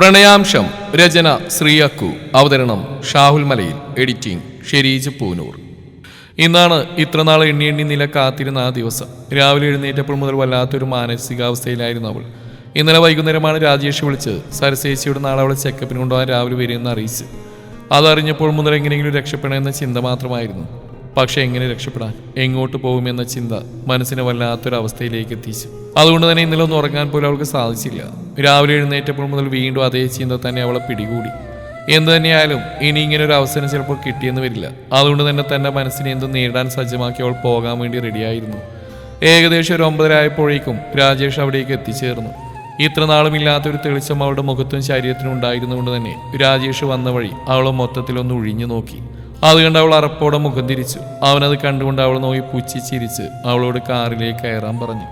പ്രണയാംശം രചന ശ്രീയക്കു അവതരണം ഷാഹുൽ മലയിൽ എഡിറ്റിംഗ് ഷെരീജ് പൂനൂർ. ഇന്നാണ് ഇത്ര നാൾ എണ്ണി എണ്ണി നില കാത്തിരുന്ന ആ ദിവസം. രാവിലെ എഴുന്നേറ്റപ്പോൾ മുതൽ വല്ലാത്തൊരു മാനസികാവസ്ഥയിലായിരുന്നു അവൾ. ഇന്നലെ വൈകുന്നേരമാണ് രാജേഷ് വിളിച്ച് സരസേച്ചിയുടെ നാളെ അവളെ ചെക്കപ്പിന് കൊണ്ടുപോകാൻ രാവിലെ വരുമെന്ന് അറിയിച്ച്. അതറിഞ്ഞപ്പോൾ മുതൽ എങ്ങനെയെങ്കിലും രക്ഷപ്പെടണമെന്ന ചിന്ത മാത്രമായിരുന്നു. പക്ഷെ എങ്ങനെ രക്ഷപ്പെടാൻ? എങ്ങോട്ട് പോകുമെന്ന ചിന്ത മനസ്സിനെ വല്ലാത്തൊരവസ്ഥയിലേക്ക് എത്തിച്ചു. അതുകൊണ്ട് തന്നെ ഇന്നലെ ഒന്ന് ഉറങ്ങാൻ പോലും അവൾക്ക് സാധിച്ചില്ല. രാവിലെ എഴുന്നേറ്റപ്പോൾ മുതൽ വീണ്ടും അതേ ചിന്ത തന്നെ അവളെ പിടികൂടി. എന്തു തന്നെയായാലും ഇനി ഇങ്ങനെ ഒരു അവസരം ചിലപ്പോൾ കിട്ടിയെന്ന് വരില്ല. അതുകൊണ്ട് തന്നെ തന്റെ മനസ്സിനെ എന്തും നേരിടാൻ സജ്ജമാക്കി അവൾ പോകാൻ വേണ്ടി റെഡിയായിരുന്നു. ഏകദേശം ഒരു ഒമ്പതരായപ്പോഴേക്കും രാജേഷ് അവിടേക്ക് എത്തിച്ചേർന്നു. ഇത്ര നാളും ഇല്ലാത്തൊരു തെളിച്ചം അവളുടെ മുഖത്തും ശരീരത്തിനും ഉണ്ടായിരുന്നുകൊണ്ട് തന്നെ രാജേഷ് വന്ന വഴി അവളെ മൊത്തത്തിലൊന്ന് ഒഴിഞ്ഞു നോക്കി. അത് കണ്ട് അവൾ അറപ്പോടെ മുഖം തിരിച്ചു. അവനത് കണ്ടുകൊണ്ട് അവൾ നോക്കി പുച്ചി ചിരിച്ച് അവളോട് കാറിലേക്ക് കയറാൻ പറഞ്ഞു.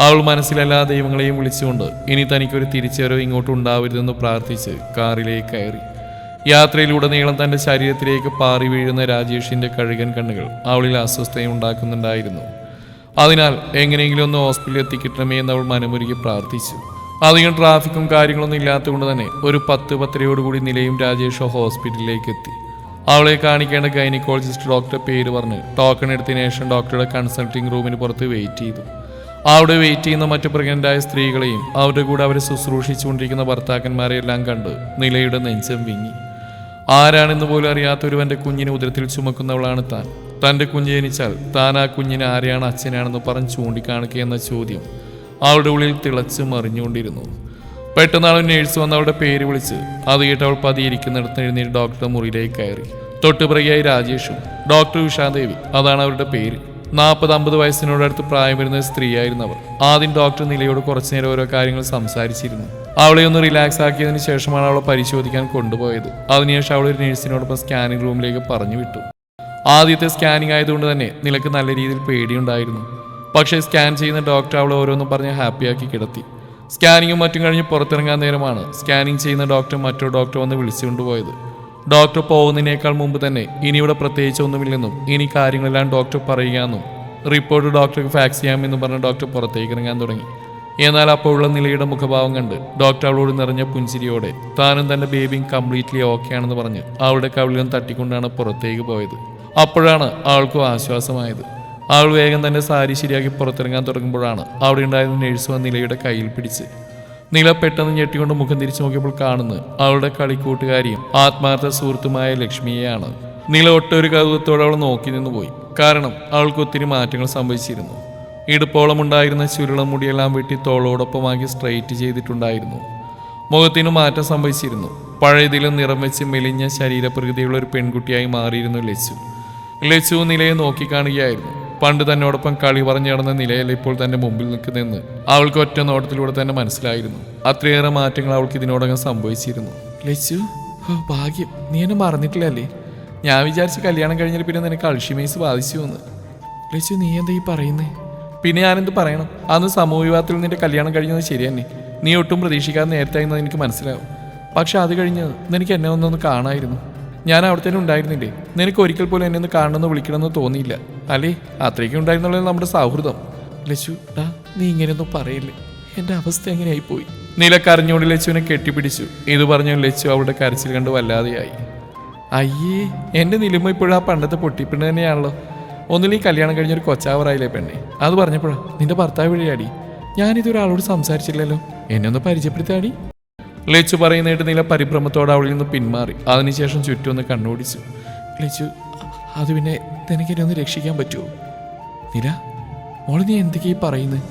അവൾ മനസ്സിലെല്ലാ ദൈവങ്ങളെയും വിളിച്ചുകൊണ്ട് ഇനി തനിക്കൊരു തിരിച്ചുവരവ് ഇങ്ങോട്ട് ഉണ്ടാവരുതെന്ന് പ്രാർത്ഥിച്ച് കാറിലേക്ക് കയറി. യാത്രയിലുടനീളം തന്റെ ശരീരത്തിലേക്ക് പാറി വീഴുന്ന രാജേഷിന്റെ കഴുകൻ കണ്ണുകൾ അവളിൽ അസ്വസ്ഥയും ഉണ്ടാക്കുന്നുണ്ടായിരുന്നു. അതിനാൽ എങ്ങനെയെങ്കിലും ഒന്ന് ഹോസ്പിറ്റലിൽ എത്തിക്കിട്ടണമേ എന്ന് അവൾ മനമുരുകി പ്രാർത്ഥിച്ചു. അധികം ട്രാഫിക്കും കാര്യങ്ങളൊന്നും ഇല്ലാത്തതുകൊണ്ട് തന്നെ ഒരു പത്ത് പത്തരയോടുകൂടി നിലയും രാജേഷ് ഹോസ്പിറ്റലിലേക്ക് എത്തി. അവളെ കാണിക്കേണ്ട ഗൈനക്കോളജിസ്റ്റ് ഡോക്ടറെ പേര് പറഞ്ഞ് ടോക്കൺ എടുത്തതിന് ശേഷം ഡോക്ടറുടെ കൺസൾട്ടിംഗ് റൂമിന് പുറത്ത് വെയിറ്റ് ചെയ്തു. അവിടെ വെയിറ്റ് ചെയ്യുന്ന മറ്റു പ്രഗ്നന്റായ സ്ത്രീകളെയും അവരുടെ കൂടെ അവരെ ശുശ്രൂഷിച്ചുകൊണ്ടിരിക്കുന്ന ഭർത്താക്കന്മാരെയെല്ലാം കണ്ട് നിലയുടെ നെഞ്ചം വിങ്ങി. ആരാണെന്ന് പോലും അറിയാത്ത ഒരുവന്റെ കുഞ്ഞിനെ ഉദരത്തിൽ ചുമക്കുന്നവളാണ് താൻ. തന്റെ കുഞ്ഞ് ജനിച്ചാൽ താൻ ആ കുഞ്ഞിനെ ആരെയാണ് അച്ഛനാണെന്ന് പറഞ്ഞ് ചൂണ്ടിക്കാണിക്കുക എന്ന ചോദ്യം അവളുടെ ഉള്ളിൽ തിളച്ച് മറിഞ്ഞുകൊണ്ടിരുന്നു. പെട്ടെന്ന് അവൾ നേഴ്സ് വന്ന് അവളുടെ പേര് വിളിച്ച് അത് കേട്ട് അവൾ പതിയിരിക്കുന്നിടത്ത് എഴുന്നേറ്റ് ഡോക്ടറുടെ മുറിയിലേക്ക് കയറി. തൊട്ടുപിറകെയായി രാജേഷും. ഡോക്ടർ ഉഷാദേവി അതാണ് അവരുടെ പേര്. നാൽപ്പത് അമ്പത് വയസ്സിനോടടുത്ത് പ്രായം വരുന്ന സ്ത്രീയായിരുന്നു അവർ. ആദ്യം ഡോക്ടർ നിലയോട് കുറച്ചു നേരം ഓരോ കാര്യങ്ങൾ സംസാരിച്ചിരുന്നു. അവളെ ഒന്ന് റിലാക്സ് ആക്കിയതിന് ശേഷമാണ് അവളെ പരിശോധിക്കാൻ കൊണ്ടുപോയത്. അതിനുശേഷം അവൾ ഒരു നേഴ്സിനോടൊപ്പം സ്കാനിംഗ് റൂമിലേക്ക് പറഞ്ഞു വിട്ടു. ആദ്യത്തെ സ്കാനിംഗ് ആയതുകൊണ്ട് തന്നെ നിലയ്ക്ക് നല്ല രീതിയിൽ പേടിയുണ്ടായിരുന്നു. പക്ഷേ സ്കാൻ ചെയ്യുന്ന ഡോക്ടർ അവളെ ഓരോന്നും പറഞ്ഞ് ഹാപ്പിയാക്കി കിടത്തി. സ്കാനിങ്ങും മറ്റും കഴിഞ്ഞ് പുറത്തിറങ്ങാൻ നേരമാണ് സ്കാനിങ് ചെയ്യുന്ന ഡോക്ടർ മറ്റൊരു ഡോക്ടർ വന്ന് വിളിച്ചുകൊണ്ടുപോയത് ഡോക്ടർ പോകുന്നതിനേക്കാൾ മുമ്പ് തന്നെ ഇനി ഇവിടെ പ്രത്യേകിച്ച് ഒന്നുമില്ലെന്നും ഇനി കാര്യങ്ങളെല്ലാം ഡോക്ടർ പറയുകയെന്നും റിപ്പോർട്ട് ഡോക്ടർക്ക് ഫാക്സ് ചെയ്യാമെന്നും പറഞ്ഞ് ഡോക്ടർ പുറത്തേക്ക് ഇറങ്ങാൻ തുടങ്ങി. എന്നാൽ അപ്പോഴുള്ള നിലയുടെ മുഖഭാവം കണ്ട് ഡോക്ടർ അവളോട് നിറഞ്ഞ പുഞ്ചിരിയോടെ താനും തന്റെ ബേബിയും കംപ്ലീറ്റ്ലി ഓക്കെ ആണെന്ന് പറഞ്ഞ് അവളുടെ കവിളിലും തട്ടിക്കൊണ്ടാണ് പുറത്തേക്ക് പോയത്. അപ്പോഴാണ് അവൾക്കും ആശ്വാസമായത്. അവൾ വേഗം തന്നെ സാരി ശരിയാക്കി പുറത്തിറങ്ങാൻ തുടങ്ങുമ്പോഴാണ് അവിടെ ഉണ്ടായിരുന്ന നേഴ്സ് വന്ന് നിലയുടെ കയ്യിൽ പിടിച്ച്. നില പെട്ടെന്ന് ഞെട്ടിക്കൊണ്ട് മുഖം തിരിച്ചു നോക്കിയപ്പോൾ കാണുന്നത് അവളുടെ കളിക്കൂട്ടുകാരിയും ആത്മാർത്ഥ സുഹൃത്തുമായ ലക്ഷ്മിയെയാണ്. നില ഒട്ടൊരു കൗതുകത്തോടെ അവൾ നോക്കി നിന്ന് പോയി. കാരണം അവൾക്ക് ഒത്തിരി മാറ്റങ്ങൾ സംഭവിച്ചിരുന്നു. ഇടുപ്പോളം ഉണ്ടായിരുന്ന ചുരുളം മുടിയെല്ലാം വെട്ടി തോളോടൊപ്പമാക്കി സ്ട്രൈറ്റ് ചെയ്തിട്ടുണ്ടായിരുന്നു. മുഖത്തിനു മാറ്റം സംഭവിച്ചിരുന്നു. പഴയതിലും നിറം വെച്ച് മെലിഞ്ഞ ശരീരപ്രകൃതിയുള്ള ഒരു പെൺകുട്ടിയായി മാറിയിരുന്നു ലച്ചു. ലച്ചു നിലയെ നോക്കിക്കാണുകയായിരുന്നു പണ്ട് തന്നോടൊപ്പം കളി പറഞ്ഞു നടന്ന നിലയിൽ ഇപ്പോൾ തന്റെ മുമ്പിൽ നിൽക്കുന്നതെന്ന് അവൾക്ക് ഒറ്റ നോട്ടത്തിലൂടെ തന്നെ മനസ്സിലായിരുന്നു. അത്രയേറെ മാറ്റങ്ങൾ അവൾക്ക് ഇതിനോടകം സംഭവിച്ചിരുന്നു. ലച്ചു ഭാഗ്യം. നീ എന്നെ മറന്നിട്ടില്ലല്ലേ? ഞാൻ വിചാരിച്ച കല്യാണം കഴിഞ്ഞാൽ പിന്നെ നിനക്ക് അൾഷിമേസ് ബാധിച്ചു എന്ന് ലച്ചു നീ എന്താ ഈ പറയുന്നേ? പിന്നെ ഞാനെന്ത് പറയണം? അന്ന് സമൂഹ വിവാഹത്തിൽ നിന്റെ കല്യാണം കഴിഞ്ഞത് ശരി തന്നെ നീ ഒട്ടും പ്രതീക്ഷിക്കാതെ നേരത്തെ എന്ന് എനിക്ക് മനസ്സിലാവും. പക്ഷെ അത് കഴിഞ്ഞ് നിനക്ക് എന്നെ ഒന്നൊന്ന് കാണായിരുന്നു. ഞാൻ അവിടെ തന്നെ ഉണ്ടായിരുന്നില്ലേ? നിനക്ക് ഒരിക്കൽ പോലും എന്നെ ഒന്ന് കാണണമെന്ന് വിളിക്കണമെന്ന് തോന്നിയില്ല. അല്ലേ അത്രയ്ക്കും ഉണ്ടായിരുന്നുള്ളത് നമ്മുടെ സൗഹൃദം. ലച്ചു ഡാ നീ ഇങ്ങനെയൊന്നും പറയില്ലേ? എന്റെ അവസ്ഥ എങ്ങനെയായി പോയി നില കരഞ്ഞുകൊണ്ട് ലച്ചുവിനെ കെട്ടിപ്പിടിച്ചു. ഇത് പറഞ്ഞ ലച്ചു അവളുടെ കരച്ചിൽ കണ്ട് വല്ലാതെയായി. അയ്യേ എന്റെ നിലുമ ഇപ്പോഴും ആ പണ്ടത്തെ പൊട്ടിപ്പിണ് തന്നെയാണല്ലോ. ഒന്നിൽ ഈ കല്യാണം കഴിഞ്ഞൊരു കൊച്ചാവറായില്ലേ പെണ്ണെ? അത് പറഞ്ഞപ്പോഴാ നിന്റെ ഭർത്താവ് വഴിയാടി ഞാനിതൊരാളോട് സംസാരിച്ചില്ലല്ലോ. എന്നെ ഒന്ന് പരിചയപ്പെടുത്താടി. ലച്ചു പറയുന്നതായിട്ട് നില പരിഭ്രമത്തോടെ അവളിൽ നിന്ന് പിന്മാറി. അതിനുശേഷം ചുറ്റും ഒന്ന് കണ്ണോടിച്ചു. ലച്ചു "അ- അത് പിന്നെ നിനക്ക് എന്നെ ഒന്ന് രക്ഷിക്കാൻ പറ്റുമോ നില മോൾ നീ എന്തൊക്കെയാ പറയുന്നത്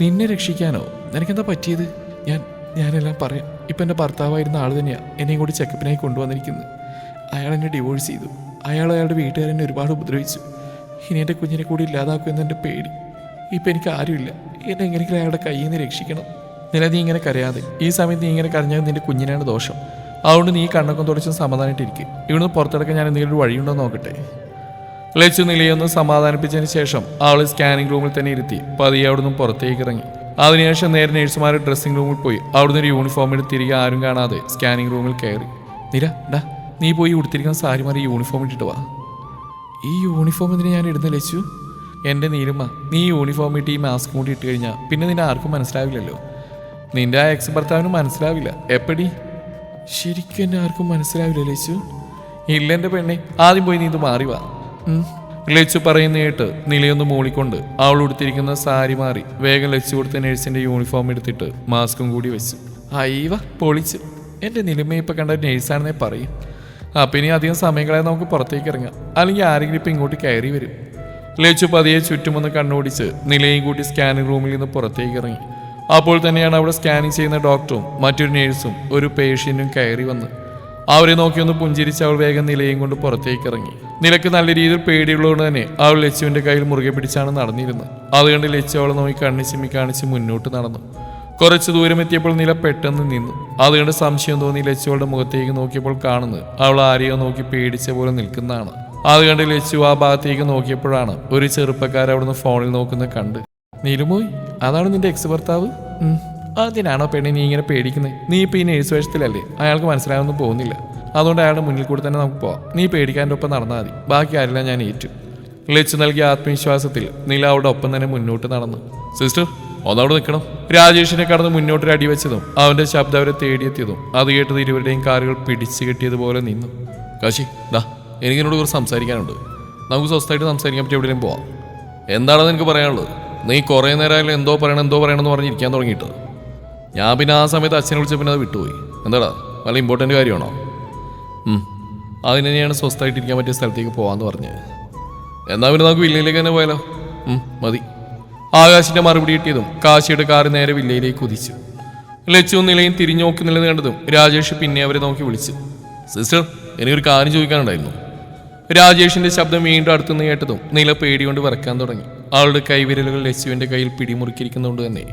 നിന്നെ രക്ഷിക്കാനോ? നിനക്കെന്താ പറ്റിയത്? ഞാൻ ഞാനെല്ലാം പറയാം. ഇപ്പം എന്റെ ഭർത്താവായിരുന്ന ആൾ തന്നെയാണ് എന്നെയും കൂടി ചെക്കപ്പിനായി കൊണ്ടുവന്നിരിക്കുന്നത് അയാൾ എന്നെ ഡിവോഴ്സ് ചെയ്തു. അയാൾ അയാളുടെ വീട്ടുകാരെന്നെ ഒരുപാട് ഉപദ്രവിച്ചു. ഇനി എന്റെ കുഞ്ഞിനെ കൂടി ഇല്ലാതാക്കുമെന്ന് എന്റെ പേടി. ഇപ്പം എനിക്ക് ആരുമില്ല. എന്നെ എങ്ങനെയെങ്കിലും അയാളുടെ കയ്യിൽ നിന്ന് രക്ഷിക്കണം. നില നീ ഇങ്ങനെ കരയാതെ. ഈ സമയത്ത് നീ ഇങ്ങനെ കരഞ്ഞാൽ നിന്റെ കുഞ്ഞിനാണ് ദോഷം. അതുകൊണ്ട് നീ കണ്ണൊക്കെ തുടച്ചും സമാധാനമായിട്ടിരിക്കും. ഇവിടുന്ന് പുറത്തെടുക്കാൻ ഞാൻ എന്തെങ്കിലും ഒരു വഴിയുണ്ടോ എന്ന് നോക്കട്ടെ. ലച്ചു നിലയൊന്ന് സമാധാനിപ്പിച്ചതിന് ശേഷം അവളെ സ്കാനിംഗ് റൂമിൽ തന്നെ ഇരുത്തി പതിയെ അവിടുന്ന് പുറത്തേക്ക് ഇറങ്ങി. അതിനുശേഷം നേരെ നഴ്സുമാരുടെ ഡ്രസ്സിംഗ് റൂമിൽ പോയി. അവിടുന്ന് ഒരു യൂണിഫോം എടുത്ത് തിരികെ ആരും കാണാതെ സ്കാനിംഗ് റൂമിൽ കയറി. നിര ഡാ നീ പോയി ഉടുത്തിരിക്കുന്ന സാരി മാറി യൂണിഫോം ഇട്ടിട്ട് വാ. ഈ യൂണിഫോം എന്തിനാ ഞാൻ ഇടുന്ന ലച്ചു? എന്റെ നീലുമ്മ നീ യൂണിഫോം ഇട്ട് ഈ മാസ്ക് കൂടി ഇട്ട് കഴിഞ്ഞാൽ പിന്നെ നിന്നെ ആർക്കും മനസ്സിലാവില്ലല്ലോ. നിന്റെ ആ എക്സ് ഭർത്താവിന് മനസ്സിലാവില്ല. എപ്പടി? ശരിക്കും എന്നെ ആർക്കും മനസ്സിലാവില്ല ലച്ചു. ഇല്ല എന്റെ പെണ്ണെ ആദ്യം പോയി നീ ഇത് മാറി വാ. ലച്ചു പറയുന്ന കേട്ട് നിലയൊന്ന് മൂളിക്കൊണ്ട് അവൾ ഉടുത്തിരിക്കുന്ന സാരി മാറി വേഗം ലച്ചു കൊടുത്ത നേഴ്സിന്റെ യൂണിഫോം എടുത്തിട്ട് മാസ്കും കൂടി വെച്ചു. അയ്യവ പൊളിച്ചു. എന്റെ നിലമ ഇപ്പൊ കണ്ട നേഴ്സാണെന്നേ പറയും. അപ്പം ഇനി അധികം സമയങ്ങളെ നമുക്ക് പുറത്തേക്ക് ഇറങ്ങാം. അല്ലെങ്കിൽ ആരെങ്കിലും ഇപ്പം ഇങ്ങോട്ട് കയറി വരും. ലച്ചു പതിയെ ചുറ്റുമൊന്ന് കണ്ണോടിച്ച് നിലയും കൂട്ടി സ്കാനിംഗ് റൂമിൽ നിന്ന് പുറത്തേക്ക് ഇറങ്ങി. അപ്പോൾ തന്നെയാണ് അവിടെ സ്കാനിങ് ചെയ്യുന്ന ഡോക്ടറും മറ്റൊരു നേഴ്സും ഒരു പേഷ്യന്റും കയറി വന്ന് അവരെ നോക്കിയൊന്ന് പുഞ്ചിരിച്ച് അവൾ വേഗം നിലയും കൊണ്ട് പുറത്തേക്ക് ഇറങ്ങി. നിലയ്ക്ക് നല്ല രീതിയിൽ പേടിയുള്ളതുകൊണ്ട് തന്നെ അവൾ ലച്ചുവിന്റെ കയ്യിൽ മുറുകെ പിടിച്ചാണ് നടന്നിരുന്നത്. അതുകൊണ്ട് ലച്ചു അവളെ നോക്കി കണ്ണി ചിമ്മി കാണിച്ച് മുന്നോട്ട് നടന്നു. കുറച്ച് ദൂരം എത്തിയപ്പോൾ നില പെട്ടെന്ന് നിന്നു. അതുകൊണ്ട് സംശയം തോന്നി ലച്ചുവളുടെ മുഖത്തേക്ക് നോക്കിയപ്പോൾ കാണുന്നത് അവൾ ആരെയോ നോക്കി പേടിച്ച പോലെ നിൽക്കുന്നതാണ്. അതുകൊണ്ട് കണ്ട് ലച്ചു ആ ഭാഗത്തേക്ക് നോക്കിയപ്പോഴാണ് ഒരു ചെറുപ്പക്കാരൻ അവിടുന്ന് ഫോണിൽ നോക്കുന്നത് കണ്ട്. നീലുമോയ് അതാണ് നിന്റെ എക്സ് ഭർത്താവ്. അതിനാണോ പെണ്ണി നീ ഇങ്ങനെ പേടിക്കുന്നത്? നീ ഇപ്പം ഈ നേഴ്സ് വേഷത്തിലല്ലേ? അയാൾക്ക് മനസ്സിലാവുന്നു പോകുന്നില്ല. അതുകൊണ്ട് അയാളുടെ മുന്നിൽ കൂടി തന്നെ നമുക്ക് പോവാം. നീ പേടിക്കാന്റെ ഒപ്പം നടന്നാൽ മതി. ബാക്കി ആരെല്ലാം ഞാൻ ഏറ്റു. ലച്ചു നൽകിയ ആത്മവിശ്വാസത്തിൽ നീല അവിടെ ഒപ്പം തന്നെ മുന്നോട്ട് നടന്നു. സിസ്റ്റർ ഒന്നവിടെ നിൽക്കണം. രാജേഷിനെ കടന്ന് മുന്നോട്ടൊരു അടി വെച്ചതും അവന്റെ ശബ്ദം അവരെ തേടിയെത്തിയതും അത് കേട്ടത് ഇരുവരുടെയും കാറുകൾ പിടിച്ചു കെട്ടിയതുപോലെ നിന്നു. കാശി ഡാ എനിക്കിനോട് കുറച്ച് സംസാരിക്കാനുണ്ട്. നമുക്ക് സ്വസ്ഥമായിട്ട് സംസാരിക്കാൻ പറ്റി എവിടെയും പോവാം. എന്താണെന്ന് എനിക്ക് പറയാനുള്ളത്? നീ കുറേ നേരമായാലും എന്തോ പറയണം എന്തോ പറയണം എന്ന് പറഞ്ഞിരിക്കാൻ തുടങ്ങിയിട്ട്. ഞാൻ പിന്നെ ആ സമയത്ത് അച്ഛനെ വിളിച്ച പിന്നെ അത് വിട്ടുപോയി. എന്താടാ നല്ല ഇമ്പോർട്ടന്റ് കാര്യമാണോ. അതിന് തന്നെയാണ് സ്വസ്ഥമായിട്ടിരിക്കാൻ പറ്റിയ സ്ഥലത്തേക്ക് പോകാമെന്ന് പറഞ്ഞത്. എന്നാൽ പിന്നെ നമുക്ക് വില്ലയിലേക്ക് തന്നെ പോയാലോ? മതി. ആകാശിന്റെ മറുപടി കിട്ടിയതും കാശിയുടെ കാറ് നേരെ വില്ലയിലേക്ക് കുതിച്ചു. ലച്ചുവും നിലയും തിരിഞ്ഞു നോക്കി നിലനിന്ന് കണ്ടതും രാജേഷ് പിന്നെ അവരെ നോക്കി വിളിച്ചു. സിസ്റ്റർ എനിക്കൊരു കാര്യം ചോദിക്കാനുണ്ടായിരുന്നു. രാജേഷിന്റെ ശബ്ദം വീണ്ടും അടുത്തുനിന്ന് കേട്ടതും നില പേടികൊണ്ട് വിറക്കാൻ തുടങ്ങി. ആളുടെ കൈവിരലുകൾ ലച്ചുവിന്റെ കയ്യിൽ പിടിമുറുക്കിയിരിക്കുന്നതുകൊണ്ട് തന്നെ.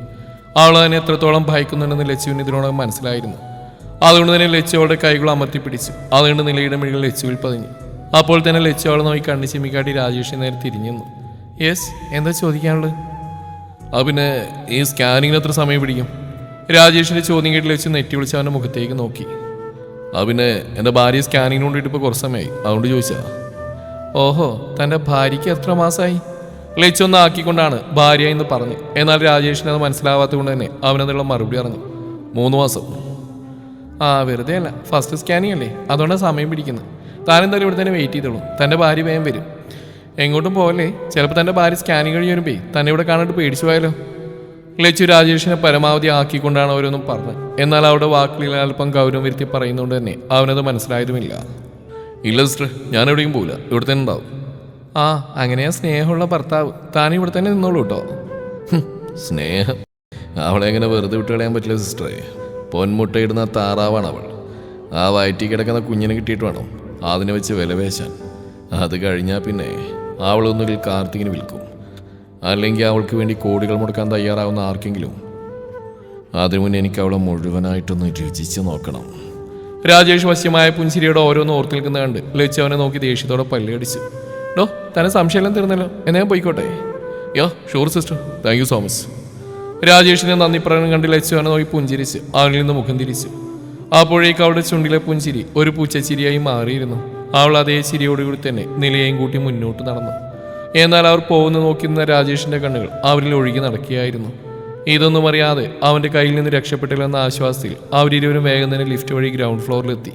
ആൾ അതിനെ എത്രത്തോളം ഭയക്കുന്നുണ്ടെന്ന് ലച്ചുവിന് ഇതിനോടകം മനസ്സിലായിരുന്നു. അതുകൊണ്ട് തന്നെ ലച്ചു അവളുടെ കൈകൾ അമർത്തി പിടിച്ചു. അതുകൊണ്ട് നിലയുടെ മിഴികൾ ലച്ചുവിൽ പതിഞ്ഞു അപ്പോൾ തന്നെ ലച്ചു അവളെ നോക്കി കണ്ണു ചിമ്മിക്കാട്ടി രാജേഷിന് നേരെ തിരിഞ്ഞു യെസ് എന്താ ചോദിക്കാനുള്ളത്? അത് പിന്നെ ഈ സ്കാനിങ്ങിന് എത്ര സമയം പിടിക്കും? രാജേഷിന്റെ ചോദ്യം കേട്ടിൽ വെച്ച് നെറ്റി വിളിച്ച് അവന്റെ മുഖത്തേക്ക് നോക്കി. അത് പിന്നെ എന്റെ ഭാര്യ സ്കാനിങ്ങിന് കൊണ്ടിട്ട് ഇപ്പോൾ കുറച്ച് സമയമായി. അതുകൊണ്ട് ചോദിച്ചാ ഓഹോ തന്റെ ഭാര്യയ്ക്ക് എത്ര മാസമായി ലച്ചൊന്ന് ആക്കിക്കൊണ്ടാണ് ഭാര്യ എന്ന് പറഞ്ഞു. എന്നാൽ രാജേഷിന് അത് മനസ്സിലാവാത്തത് കൊണ്ട് തന്നെ അവനതിനുള്ള മറുപടി അറിഞ്ഞു. മൂന്ന് മാസം. ആ വെറുതെ അല്ല. ഫസ്റ്റ് സ്കാനിങ് അല്ലേ അതുകൊണ്ടാണ് സമയം പിടിക്കുന്നത് താനെന്തായാലും ഇവിടെ തന്നെ വെയിറ്റ് ചെയ്തോളൂ. തന്റെ ഭാര്യ വേഗം വരും. എങ്ങോട്ടും പോകല്ലേ ചിലപ്പോൾ തന്റെ ഭാര്യ സ്കാനിങ് കഴിഞ്ഞ് വരുമ്പേ തന്നെ ഇവിടെ കാണാണ്ട് പേടിച്ചു പോയാലോ? ലച്ചു രാജേഷിനെ പരമാവധി ആക്കിക്കൊണ്ടാണ് അവരൊന്നും പറഞ്ഞത്. എന്നാൽ അവിടെ വാക്കുകളിൽ അല്പം ഗൗരവം വരുത്തി പറയുന്നതുകൊണ്ട് തന്നെ അവനത് മനസ്സിലായതുമില്ല. ഇല്ല സിസ്റ്റർ ഞാൻ എവിടെയും പോകില്ല ഇവിടെ തന്നെ ഉണ്ടാവും. ആ അങ്ങനെയാ സ്നേഹമുള്ള ഭർത്താവ്. താൻ ഇവിടെ തന്നെ നിന്നോളൂ കേട്ടോ. സ്നേഹം. അവളെ എങ്ങനെ വെറുതെ വിട്ട് കളയാൻ പറ്റില്ല സിസ്റ്ററെ പൊന്മുട്ടയിടുന്ന താറാവാണ് അവൾ ആ വയറ്റി കിടക്കുന്ന കുഞ്ഞിനെ കിട്ടിയിട്ട് വേണം. അതിനെ വെച്ച് വിലവേശാൻ അത് കഴിഞ്ഞാൽ പിന്നെ അവളൊന്നുകിൽ കാർത്തികിന് വിൽക്കും. അല്ലെങ്കിൽ അവൾക്ക് വേണ്ടി കോടികൾ മുടക്കാൻ തയ്യാറാവുന്ന ആർക്കെങ്കിലും. അതിനു മുന്നേ എനിക്ക് അവളെ മുഴുവനായിട്ടൊന്ന് രുചിച്ച് നോക്കണം. രാജേഷ് വശ്യമായ പുഞ്ചിരിയോടെ ഓരോന്ന് ഓർത്ത് നിൽക്കുന്ന കണ്ട് ലച്ചു അവനെ നോക്കി ദേഷ്യത്തോടെ പല്ലടിച്ചു. ഡോ തന്നെ സംശയമെല്ലാം തീർന്നല്ലോ. എന്നാ പോയിക്കോട്ടെ? Yo sure sister thank you so much രാജേഷിനെ നന്ദി പ്രകടനം കണ്ട് ലച്ചു അവനെ നോക്കി പുഞ്ചിരിച്ച്. അവനിൽ നിന്ന് മുഖം തിരിച്ചു. അപ്പോഴേക്ക് അവളുടെ ചുണ്ടിലെ പുഞ്ചിരി ഒരു പൂച്ചച്ചിരിയായി മാറിയിരുന്നു. അവൾ അതേ ചിരിയോടുകൂടി തന്നെ നിലയെയും കൂട്ടി മുന്നോട്ട് നടന്നു. എന്നാൽ അവർ പോകുന്ന നോക്കുന്ന രാജേഷിന്റെ കണ്ണുകൾ അവരിൽ ഒഴുകി നടക്കുകയായിരുന്നു. ഇതൊന്നും അറിയാതെ അവന്റെ കയ്യിൽ നിന്ന് രക്ഷപ്പെട്ടില്ലെന്ന ആശ്വാസത്തിൽ അവരിരുവരും വേഗം തന്നെ ലിഫ്റ്റ് വഴി ഗ്രൗണ്ട് ഫ്ലോറിലെത്തി.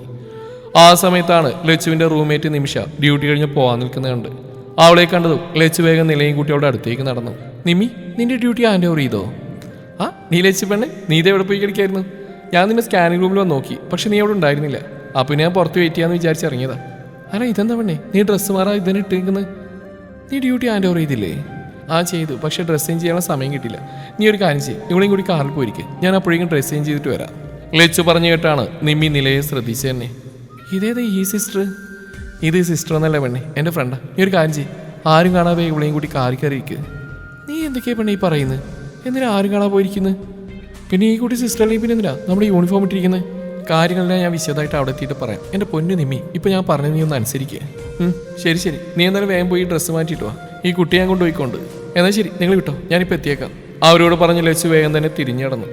ആ സമയത്താണ് ലച്ചുവിന്റെ റൂംമേറ്റ് നിമിഷ ഡ്യൂട്ടി കഴിഞ്ഞ് പോകാൻ നിൽക്കുന്നുണ്ട് അവളെ കണ്ടതും ലച്ചു വേഗം നിലയും കൂട്ടി അവളുടെ അടുത്തേക്ക് നടന്നു. നിമി നിന്റെ ഡ്യൂട്ടി ആൻഡ് ഓവർ ചെയ്തോ ആ നീലേച്ചി പെണ്ണ്. നീ എവിടെ പോയി കിടക്കായിരുന്നു? ഞാൻ നിന്നെ സ്കാനിങ് റൂമിൽ വന്ന് നോക്കി. പക്ഷെ നീ അവിടെ ഉണ്ടായിരുന്നില്ല. അപ്പൊ ഞാൻ പുറത്ത് വെയിറ്റ് ചെയ്യാന്ന് വിചാരിച്ചിറങ്ങിയതാ അല്ല ഇതെന്താ പെണ്ണേ? നീ ഡ്രസ്സ് മാറാ ഇതിനെ ഇട്ടിരിക്കുന്നത്? നീ ഡ്യൂട്ടി ഹാൻഡ് ഓവർ ചെയ്തില്ലേ? ആ ചെയ്തു. പക്ഷേ ഡ്രസ്സ് ചേഞ്ച് ചെയ്യാനുള്ള സമയം കിട്ടില്ല നീ ഒരു കാര്യം ചെയ്യും. ഇവളെയും കൂടി കാറിൽ പോയിരിക്കും. ഞാൻ അപ്പോഴേക്കും ഡ്രസ്സ് ചേഞ്ച് ചെയ്തിട്ട് വരാം. ലച്ചു പറഞ്ഞു കേട്ടാണ് നിമ്മി നിലയെ ശ്രദ്ധിച്ചു തന്നെ ഇതേത് ഈ സിസ്റ്റർ ഇത് സിസ്റ്റർ എന്നല്ല പെണ്ണേ. എന്റെ ഫ്രണ്ടാ നീ ഒരു കാര്യം ചെയ്യും. ആരും കാണാതെ ഇവളെയും കൂടി കാറി കയറിയിരിക്കുക നീ എന്തൊക്കെയാണ് പെണ്ണെ ഈ പറയുന്നത്? എന്തിനാ ആരും കാണാൻ പോയിരിക്കുന്നത് പിന്നെ ഈ കുട്ടി സിസ്റ്റർ അല്ലെങ്കിൽ പിന്നെ എന്തിനാ? നമ്മുടെ യൂണിഫോം ഇട്ടിരിക്കുന്നത് കാര്യങ്ങളെല്ലാം ഞാൻ വിശദമായിട്ട് അവിടെ എത്തിയിട്ട് പറയാം. എന്റെ പൊന്നു നിമ്മി ഇപ്പം ഞാൻ പറഞ്ഞത് നീ ഒന്ന് അനുസരിക്കുക ശരി ശരി. നീ എന്തായാലും വേഗം പോയി ഡ്രസ്സ് മാറ്റിയിട്ട് വാ. ഈ കുട്ടി ഞാൻ കൊണ്ടുപോയിക്കൊണ്ട്. എന്നാൽ ശരി നിങ്ങൾ വിട്ടോ. ഞാനിപ്പോൾ എത്തിയേക്കാം. അവരോട് പറഞ്ഞ് ലച്ചു വേഗം തന്നെ തിരിഞ്ഞടന്നു.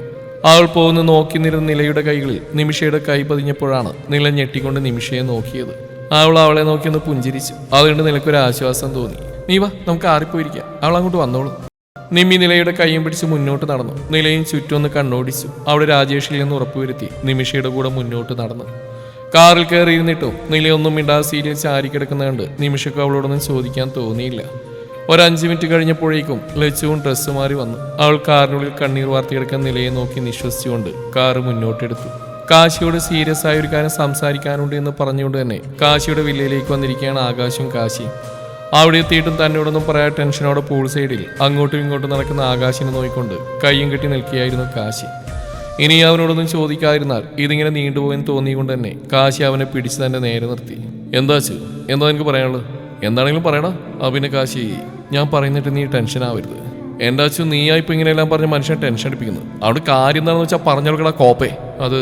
അവൾ പോകുന്ന നോക്കി നിരുന്ന നിലയുടെ കൈകളിൽ നിമിഷയുടെ കൈ പതിഞ്ഞപ്പോഴാണ് നില ഞെട്ടിക്കൊണ്ട് നിമിഷയെ നോക്കിയത്. അവൾ അവളെ നോക്കി ഒന്ന് പുഞ്ചിരിച്ചു. അതുകൊണ്ട് നിനക്കൊരു ആശ്വാസം തോന്നി. നീ വാ നമുക്ക് ആറിപ്പോയിരിക്കാം. അവൾ അങ്ങോട്ട് വന്നോളൂ. നിമ്മി നിലയുടെ കൈയും പിടിച്ച് മുന്നോട്ട് നടന്നു. നിലയും ചുറ്റുമൊന്ന് കണ്ണോടിച്ചു. അവിടെ രാജേഷിൽ നിന്ന് ഉറപ്പുവരുത്തി. നിമിഷയുടെ കൂടെ മുന്നോട്ട് നടന്നു. കാറിൽ കയറിയിരുന്നിട്ടും? നിലയൊന്നും മിണ്ടാതെ സീരിയസ് ചാരിക്കിടക്കുന്ന കണ്ട് നിമിഷക്ക് അവളോടൊന്നും ചോദിക്കാൻ തോന്നിയില്ല. ഒരു അഞ്ച് മിനിറ്റ് കഴിഞ്ഞപ്പോഴേക്കും ലച്ചുവും ഡ്രസ്സ് മാറി വന്നു. അവൾ കാറിനുള്ളിൽ കണ്ണീർ വാർത്തിയെടുക്കാൻ നിലയെ നോക്കി നിശ്വസിച്ചുകൊണ്ട് കാറ് മുന്നോട്ടെടുത്തു. കാശിയോട് സീരിയസ് ആയ ഒരു കാര്യം സംസാരിക്കാനുണ്ട് എന്ന് പറഞ്ഞുകൊണ്ട് തന്നെ കാശിയുടെ വില്ലയിലേക്ക് വന്നിരിക്കുകയാണ് ആകാശും കാശിയും. അവിടെ എത്തിയിട്ടും തന്നോടൊന്നും പറയാ ടെൻഷനോടെ പൂൾ സൈഡിൽ അങ്ങോട്ടും ഇങ്ങോട്ടും നടക്കുന്ന ആകാശിനെ നോക്കിക്കൊണ്ട് കയ്യും കെട്ടി നിൽക്കുകയായിരുന്നു കാശി. ഇനി അവനോടൊന്നും ചോദിക്കാതിരുന്നാൽ ഇതിങ്ങനെ നീണ്ടുപോയെന്ന് തോന്നിക്കൊണ്ട് തന്നെ കാശി അവനെ പിടിച്ച് തന്നെ നേരെ നിർത്തി. എന്താ ചു എന്താ എനിക്ക് പറയാനുള്ളത്? എന്താണെങ്കിലും പറയണം. ആ പിന്നെ കാശി ഞാൻ പറയുന്നിട്ട് നീ ടെൻഷൻ ആവരുത്. എന്റെ അച്ഛൻ നീയാ ഇപ്പൊ ഇങ്ങനെയെല്ലാം പറഞ്ഞ് മനുഷ്യനെ ടെൻഷൻ അടിപ്പിക്കുന്നത്? അവിടെ കാര്യം എന്താണെന്ന് വെച്ചാൽ പറഞ്ഞെടുക്കട കോപ്പേ. അത്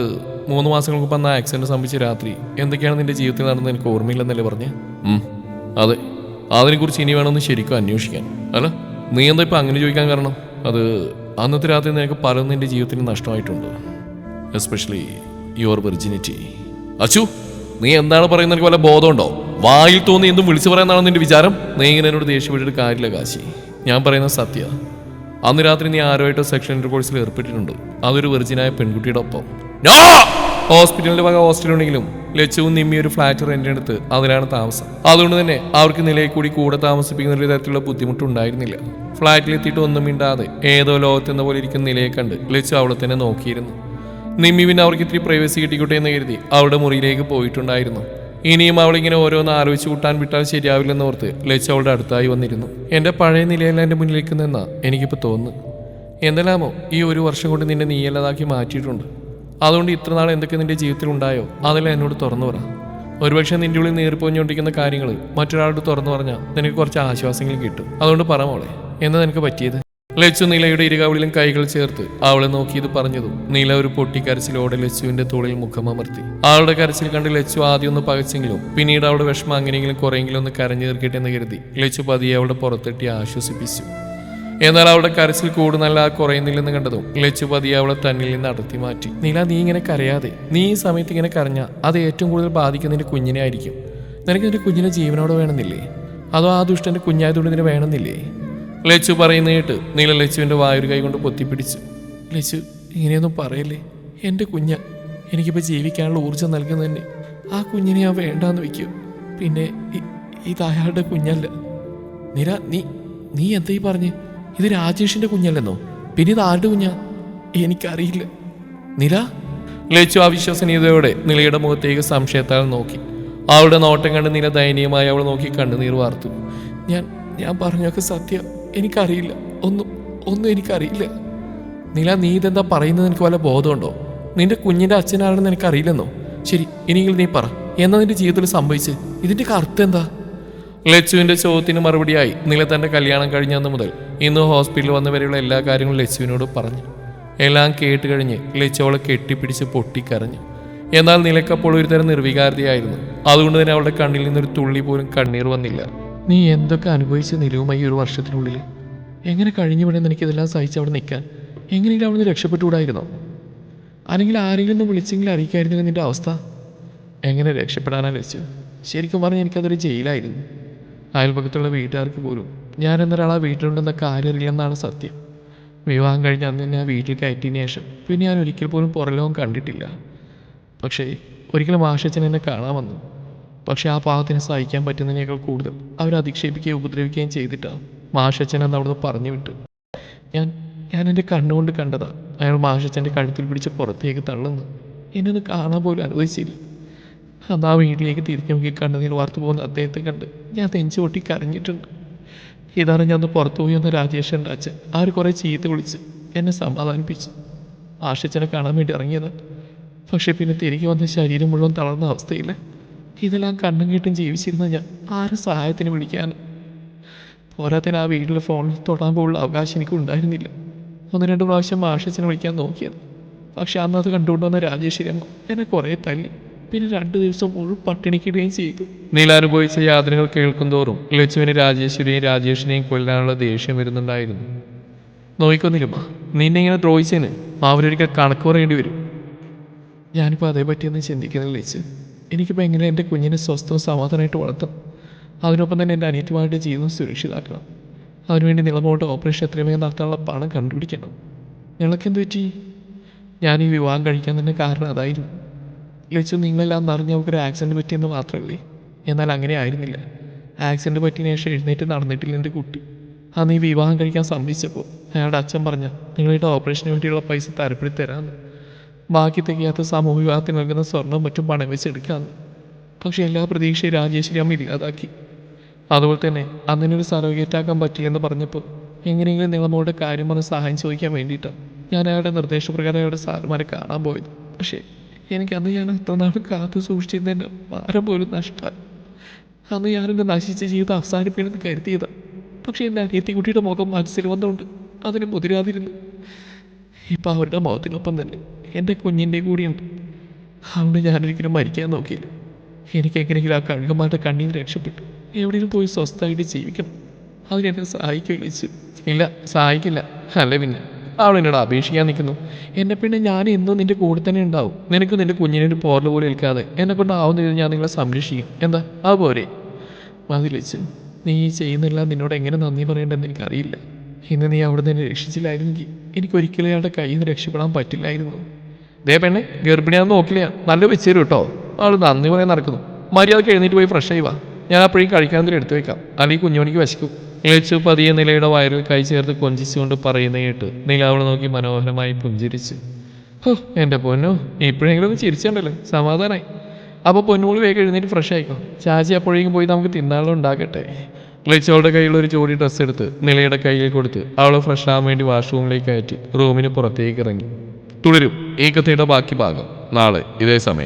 മൂന്ന് മാസങ്ങൾക്ക് മുമ്പ് അന്ന് സംഭവിച്ച രാത്രി എന്തൊക്കെയാണ് നിന്റെ ജീവിതത്തിൽ നടന്നത് എനിക്ക് ഓർമ്മയില്ലെന്നല്ലേ പറഞ്ഞ്? അതെ. അതിനെക്കുറിച്ച് ഇനി വേണമെന്ന് ശരിക്കും അന്വേഷിക്കാൻ. അല്ല നീ എന്താ ഇപ്പം അങ്ങനെ ചോദിക്കാൻ കാരണം? അത് അന്നത്തെ രാത്രി നിനക്ക് പലതും നിന്റെ ജീവിതത്തിന് നഷ്ടമായിട്ടുണ്ട്. എസ്പെഷ്യലി യുവർ വെർജിനിറ്റി അച്ചു നീ എന്താണ് പറയുന്നത്? എനിക്ക് വല്ല ബോധമുണ്ടോ? വായിൽ തോന്നി എന്തും വിളിച്ചു പറയാനാണോ നിന്റെ വിചാരം? നീ ഇങ്ങനെ എന്നോട് ദേഷ്യപ്പെട്ടിട്ട് കാര്യമില്ല കാശി. ഞാൻ പറയുന്നത് സത്യ. അന്ന് രാത്രി നീ ആരുമായിട്ട് സെക്ഷൻ കോഴ്സിൽ ഏർപ്പെട്ടിട്ടുണ്ട്. അതൊരു വെർജിനായ പെൺകുട്ടിയുടെ ഒപ്പം. ഹോസ്പിറ്റലിന്റെ വക ഹോസ്റ്റലുണ്ടെങ്കിലും ലച്ചുവും നിമ്മി ഒരു ഫ്ലാറ്റ് റെന്റിനെടുത്ത് അതിലാണ് താമസം. അതുകൊണ്ട് തന്നെ അവർക്ക് നിലയിൽ കൂടി കൂടെ താമസിപ്പിക്കുന്ന ഒരു തരത്തിലുള്ള ബുദ്ധിമുട്ടുണ്ടായിരുന്നില്ല. ഫ്ലാറ്റിലെത്തിയിട്ട് ഒന്നും മിണ്ടാതെ ഏതോ ലോകത്തെന്ന പോലെ ഇരിക്കുന്ന നിലയെ കണ്ട് ലച്ചു അവളെ തന്നെ നോക്കിയിരുന്നു. നിമ്മി പിന്നെ അവർക്ക് ഇത്തിരി പ്രൈവസി കിട്ടിക്കോട്ടെ എന്ന് കരുതി അവളുടെ മുറിയിലേക്ക് പോയിട്ടുണ്ടായിരുന്നു. ഇനിയും അവളിങ്ങനെ ഓരോന്ന് ആലോചിച്ച് കൂട്ടാൻ വിട്ടാൽ ശരിയാവില്ലെന്ന് ഓർത്ത് ലച്ചു അവളുടെ അടുത്തായി വന്നിരുന്നു. എന്റെ പഴയ നിലയല്ല എന്റെ മുന്നിലേക്ക് നിന്നാ എനിക്കിപ്പോൾ തോന്നുന്നു എന്തെല്ലാമോ ഈ ഒരു വർഷം കൊണ്ട് നിന്നെ നീയല്ലാതാക്കി മാറ്റിയിട്ടുണ്ട്. അതുകൊണ്ട് ഇത്ര നാൾ എന്തൊക്കെ നിന്റെ ജീവിതത്തിൽ ഉണ്ടായോ? അതെല്ലാം എന്നോട് തുറന്നു പറ. ഒരുപക്ഷെ നിന്റെ ഉള്ളിൽ നീറിപ്പോഞ്ഞുകൊണ്ടിരിക്കുന്ന കാര്യങ്ങൾ മറ്റൊരാളോട് തുറന്നു പറഞ്ഞാൽ നിനക്ക് കുറച്ച് ആശ്വാസങ്ങൾ കിട്ടും. അതുകൊണ്ട് പറ മോളെ എന്താ നിനക്ക് പറ്റിയത്? ലച്ചു നീലയുടെ ഇരുകാവിളിലും കൈകൾ ചേർത്ത് അവളെ നോക്കി ഇത് പറഞ്ഞതും നീല ഒരു പൊട്ടിക്കരച്ചിലോടെ ലച്ചുവിന്റെ തോളിൽ മുഖമമർത്തി അവളുടെ കരച്ചിൽ കണ്ട് ലച്ചു ആദ്യം ഒന്ന് പകച്ചെങ്കിലും പിന്നീട് അവളുടെ വിഷമം അങ്ങനെയെങ്കിലും കുറെയെങ്കിലും ഒന്ന് കരഞ്ഞു തീർക്കട്ടെ എന്ന് കരുതി ലച്ചു പതിയെ അവളുടെ പുറത്തെട്ടി ആശ്വസിപ്പിച്ചു. എന്നാൽ അവളുടെ കരച്ചിൽ കൂടുന്നല്ല കുറയുന്നില്ലെന്ന് കണ്ടതും ലച്ചു പതിയെ അവളെ തന്നിൽ നിന്ന് അടർത്തി മാറ്റി. നീല നീ ഇങ്ങനെ കരയാതെ. നീ ഈ സമയത്ത് ഇങ്ങനെ കരഞ്ഞ. അത് ഏറ്റവും കൂടുതൽ ബാധിക്കുന്ന നിന്റെ കുഞ്ഞിനെ ആയിരിക്കും. നിനക്ക് നിന്റെ കുഞ്ഞിനെ ജീവനോടെ വേണമെന്നില്ലേ? അതോ ആ ദുഷ്ടന്റെ കുഞ്ഞായതുകൊണ്ട് നിന്നെ വേണമെന്നില്ലേ? ലച്ചു പറയുന്ന കേട്ട് നീല ലച്ചുവിന്റെ വായൊരു കൈ കൊണ്ട് പൊത്തിപ്പിടിച്ചു. ലച്ചു ഇങ്ങനെയൊന്നും പറയല്ലേ. എന്റെ കുഞ്ഞ എനിക്കിപ്പോൾ ജീവിക്കാനുള്ള ഊർജം നൽകുന്നതന്നെ ആ കുഞ്ഞിനെ ഞാൻ വേണ്ടാന്ന് വയ്ക്കും. പിന്നെ ഇത് അയാളുടെ കുഞ്ഞല്ല. നിര നീ നീ എന്താ ഈ പറഞ്ഞ്? ഇത് രാജേഷിന്റെ കുഞ്ഞല്ലെന്നോ? പിന്നെ ഇത് ആരുടെ കുഞ്ഞാ? എനിക്കറിയില്ല. നില? ലച്ചു അവിശ്വസനീയതയോടെ നിലയുടെ മുഖത്തേക്ക് സംശയത്താൽ നോക്കി. അവളുടെ നോട്ടം കണ്ട് നില ദയനീയമായി അവൾ നോക്കി കണ്ണുനീർ വാർത്തു. ഞാൻ ഞാൻ പറഞ്ഞൊക്കെ സത്യം. എനിക്കറിയില്ല. ഒന്നും ഒന്നും എനിക്കറിയില്ല. നില നീ ഇതെന്താ പറയുന്നത് എനിക്ക് വല്ല ബോധമുണ്ടോ? നിന്റെ കുഞ്ഞിന്റെ അച്ഛനാണെന്ന് എനിക്കറിയില്ലെന്നോ ശരി ഇനിയെങ്കിലും നീ പറ. എന്നാ നിന്റെ ജീവിതത്തിൽ സംഭവിച്ചത് ഇതിന്റെ അർത്ഥം എന്താ ലച്ചുവിന്റെ ചോദ്യത്തിന് മറുപടിയായി നില തന്റെ കല്യാണം കഴിഞ്ഞന്ന് മുതൽ ഇന്ന് ഹോസ്പിറ്റലിൽ വന്നവരെയുള്ള എല്ലാ കാര്യങ്ങളും ലച്ചുവിനോട് പറഞ്ഞു. എല്ലാം കേട്ട് കഴിഞ്ഞ് ലച്ചു അവളെ കെട്ടിപ്പിടിച്ച് പൊട്ടിക്കരഞ്ഞു. എന്നാൽ നിലക്കപ്പോൾ ഒരു തരം നിർവികാരതയായിരുന്നു. അതുകൊണ്ട് തന്നെ അവളുടെ കണ്ണിൽ നിന്നൊരു തുള്ളി പോലും കണ്ണീർ വന്നില്ല. നീ എന്തൊക്കെ അനുഭവിച്ച നിലവുമായി ഒരു വർഷത്തിനുള്ളിൽ എങ്ങനെ കഴിഞ്ഞു വേണമെന്ന് എനിക്കിതെല്ലാം സഹിച്ച് അവിടെ നിൽക്കാൻ? എങ്ങനെയെങ്കിലും അവിടെ നിന്ന് രക്ഷപ്പെട്ടുകൂടായിരുന്നോ? അല്ലെങ്കിൽ ആരെങ്കിലും ഒന്ന് വിളിച്ചെങ്കിലും അറിയിക്കായിരുന്നില്ല നിന്റെ അവസ്ഥ? എങ്ങനെ രക്ഷപ്പെടാനാണ് ലച്ചു? ശരിക്കും പറഞ്ഞാൽ എനിക്കതൊരു ജയിലായിരുന്നു. അയൽപക്കത്തുള്ള വീട്ടുകാർക്ക് പോലും ഞാൻ എന്നൊരാൾ ആ വീട്ടിലുണ്ടെന്ന കാര്യം അറിയാമെന്നാണ് സത്യം. വിവാഹം കഴിഞ്ഞ അന്ന് തന്നെ ആ വീട്ടിൽ കയറ്റിയതിന് ശേഷം പിന്നെ ഞാൻ ഒരിക്കൽ പോലും പുറലോകം കണ്ടിട്ടില്ല. പക്ഷേ ഒരിക്കലും ആശച്ചൻ എന്നെ കാണാൻ വന്നു. പക്ഷേ ആ പാവത്തിനെ സഹിക്കാൻ പറ്റുന്നതിനേക്കാൾ കൂടുതൽ അവർ അധിക്ഷേപിക്കുകയും ഉപദ്രവിക്കുകയും ചെയ്തിട്ടാണ് മാഷച്ചൻ അന്ന് അവിടുന്ന് പറഞ്ഞു വിട്ടു ഞാൻ ഞാൻ എന്റെ കണ്ണുകൊണ്ട് കണ്ടതാണ് അയാൾ മാഷച്ചന്റെ കഴുത്തിൽ പിടിച്ച് പുറത്തേക്ക് തള്ളുന്നു എന്നെ ഒന്ന് കാണാൻ പോലും അനുവദിച്ചില്ല. അതാ വീട്ടിലേക്ക് തിരിഞ്ഞു നോക്കി കണ്ണുനീർ വാർത്തു പോകുന്ന അദ്ദേഹത്തെ കണ്ട് ഞാൻ നെഞ്ചു പൊട്ടി കരഞ്ഞിട്ടുണ്ട്. ഇതാണ് ഞാൻ ഒന്ന് പുറത്തു പോയി ഒന്ന് രാജേഷന്റെ അച്ഛൻ. ആര് കുറേ ചീത്ത വിളിച്ച് എന്നെ സമാധാനിപ്പിച്ചു. ആഷിച്ചനെ കാണാൻ വേണ്ടി ഇറങ്ങിയത്. പക്ഷേ പിന്നെ തിരികെ വന്ന ശരീരം മുഴുവൻ തളർന്ന അവസ്ഥയിൽ ഇതെല്ലാം കണ്ണും കേട്ടും ജീവിച്ചിരുന്ന ഞാൻ ആരെ സഹായത്തിന് വിളിക്കാൻ പോരാത്തിന് ആ വീട്ടിലെ ഫോണിൽ തൊടാൻ പോലുള്ള അവകാശം എനിക്ക് ഉണ്ടായിരുന്നില്ല. ഒന്ന് രണ്ട് പ്രാവശ്യം മാഷച്ചനെ വിളിക്കാൻ നോക്കിയത്. പക്ഷെ അന്ന് അത് കണ്ടുകൊണ്ട് വന്ന രാജേശ്വരി എന്നെ കുറേ തല്ലി. പിന്നെ രണ്ടു ദിവസം മുഴുവൻ പട്ടിണിക്കിടുകയും ചെയ്തു. നീലാനുഭവിച്ച യാതനകൾ കേൾക്കും തോറും ലച്ചുവിന് രാജേശ്വരിയെയും രാജേഷിനെയും കൊല്ലാനുള്ള ദേഷ്യം വരുന്നുണ്ടായിരുന്നു. നോയിക്കൊന്നില്ലമ്മ നിന്നെ ഇങ്ങനെ ദ്രോഹിച്ചതിന് അവരൊരിക്കൽ കണക്ക് പറയേണ്ടി വരും. ഞാനിപ്പോൾ അതേ പറ്റിയൊന്നും ചിന്തിക്കുന്നില്ല ലേച്ച് എനിക്കിപ്പോൾ എങ്ങനെ എന്റെ കുഞ്ഞിനെ സ്വസ്ഥവും സമാധാനമായിട്ട് വളർത്തും? അതിനൊപ്പം തന്നെ എന്റെ അനിയത്തിമാരുടെ ജീവിതം സുരക്ഷിതാക്കണം. അതിനുവേണ്ടി നിളമോട്ട് ഓപ്പറേഷൻ എത്രയും വേഗം നടത്താനുള്ള പണം കണ്ടുപിടിക്കണം. നിങ്ങളൊക്കെന്ത് പറ്റി? ഞാൻ ഈ വിവാഹം കഴിക്കാൻ തന്നെ കാരണം അതായിരുന്നു. ലച്ചു നിങ്ങളെല്ലാം അറിഞ്ഞ് ഒരു ആക്സിഡന്റ് പറ്റിയെന്ന് മാത്രമല്ലേ? എന്നാൽ അങ്ങനെ ആയിരുന്നില്ല. ആക്സിഡന്റ് പറ്റിയതിന് ശേഷം എഴുന്നേറ്റ് നടന്നിട്ടില്ല എന്റെ കുട്ടി. അന്ന് ഈ വിവാഹം കഴിക്കാൻ സമ്മതിച്ചപ്പോൾ അയാളുടെ അച്ഛൻ പറഞ്ഞ നിങ്ങളുടെ ഓപ്പറേഷന് വേണ്ടിയുള്ള പൈസ തരപ്പെടുത്തി തരാമെന്ന് ബാക്കി തികയാത്ത സമൂഹ വിവാഹത്തിന് നൽകുന്ന സ്വർണം മറ്റും പണം വെച്ചെടുക്കാമെന്ന് പക്ഷേ എല്ലാ പ്രതീക്ഷയും രാജേശ്വരി അമ്മ ഇല്ലാതാക്കി. അതുപോലെ തന്നെ അന്നിനൊരു സർവകേറ്റാക്കാൻ പറ്റില്ലെന്ന് പറഞ്ഞപ്പോൾ എങ്ങനെയെങ്കിലും നിങ്ങളമ്മയുടെ കാര്യം പറഞ്ഞ് സഹായം ചോദിക്കാൻ വേണ്ടിയിട്ടാണ് ഞാൻ അയാളുടെ നിർദ്ദേശപ്രകാരം അയാളുടെ സാറുമാരെ കാണാൻ പോയത്. പക്ഷേ എനിക്ക് അന്ന് ഞാൻ എത്ര നാൾ കാത്തു സൂക്ഷിച്ചതിന്റെ ഭാരം പോലും നഷ്ടമായി അന്ന് ഞാനെന്റെ നശിച്ച ജീവിതം അവസാനിപ്പിക്കണമെന്ന് കരുതിയതാണ് പക്ഷേ എന്റെ അനിയത്തിക്കുട്ടിയുടെ മുഖം മനസ്സിൽ വന്നുകൊണ്ട് അതിന് മുതിരാതിരുന്നു. ഇപ്പം അവരുടെ മുഖത്തിനൊപ്പം തന്നെ എന്റെ കുഞ്ഞിന്റെ കൂടിയുണ്ട്. അവിടെ ഞാനൊരിക്കലും മരിക്കാൻ നോക്കിയില്ല. എനിക്ക് എങ്ങനെയെങ്കിലും ആ കഴുകന്മാരുടെ കണ്ണിയിൽ രക്ഷപ്പെട്ടു. എവിടെയെങ്കിലും പോയി സ്വസ്ഥമായിട്ട് ജീവിക്കണം. അതിനെന്നെ വിളിച്ചു ഇല്ല സഹായിക്കില്ല. അല്ല പിന്നെ? അവൾ എന്നോട് അപേക്ഷിക്കാൻ നിൽക്കുന്നു. എന്നെ പിന്നെ ഞാൻ എന്നും നിന്റെ കൂടെ തന്നെ ഉണ്ടാവും. നിനക്ക് നിന്റെ കുഞ്ഞിനെ ഒരു പോറൽ പോലും ഏൽക്കാതെ എന്നെ കൊണ്ടാവുന്ന ഞാൻ നിങ്ങളെ സംരക്ഷിക്കും. എന്താ? ആ പോരെ. മതി ലച്ചു നീ ചെയ്യുന്നില്ല നിന്നോട് എങ്ങനെ നന്ദി പറയേണ്ടതെന്ന് എനിക്കറിയില്ല. ഇന്ന് നീ അവിടെ നിന്ന് രക്ഷിച്ചില്ലായിരുന്നെങ്കിൽ എനിക്കൊരിക്കലും അയാളുടെ കയ്യിൽ നിന്ന് രക്ഷപ്പെടാൻ പറ്റില്ലായിരുന്നു. ദേ പെണ്ണെ ഗർഭിണിയാന്ന് നോക്കില്ല. നല്ല വെച്ചേരും കേട്ടോ. ആൾ നന്ദി പറയാൻ നടക്കുന്നു. മര്യാദയ്ക്ക് എഴുന്നേറ്റ് പോയി ഫ്രഷ് ആയി വാ. ഞാൻ അപ്പോഴേക്കും കഴിക്കാൻ എടുത്തു വെക്കാം. അല്ലെങ്കിൽ കുഞ്ഞുമണിക്ക് വശിക്കും. ഇളിച്ചു പതിയെ നിലയുടെ വയറിൽ കൈ ചേർത്ത് കൊഞ്ചിച്ചുകൊണ്ട് പറയുന്ന കേട്ട് നില അവളെ നോക്കി മനോഹരമായി പുഞ്ചിരിച്ചു. ഹോ എന്റെ പൊന്നു ഇപ്പോഴെങ്കിലും ഒന്ന് ചിരിച്ചുണ്ടല്ലോ? സമാധാനമായി അപ്പോൾ പൊന്നുമോൾ വേഗം എഴുന്നേറ്റ് ഫ്രഷ് ആയിക്കോ? ചാച്ചി അപ്പോഴേക്കും പോയി നമുക്ക് തിന്നാളും ഉണ്ടാക്കട്ടെ. ലിച്ചോളുടെ കയ്യിൽ ഒരു ജോഡി ഡ്രസ്സ് എടുത്ത് നിലയുടെ കയ്യിൽ കൊടുത്ത് അവളെ ഫ്രഷ് ആവാൻ വേണ്ടി വാഷ്റൂമിലേക്ക് കയറ്റി റൂമിന് പുറത്തേക്ക് ഇറങ്ങി. തുടരും ഈ കഥയുടെ ബാക്കി ഭാഗം നാളെ ഇതേ സമയം.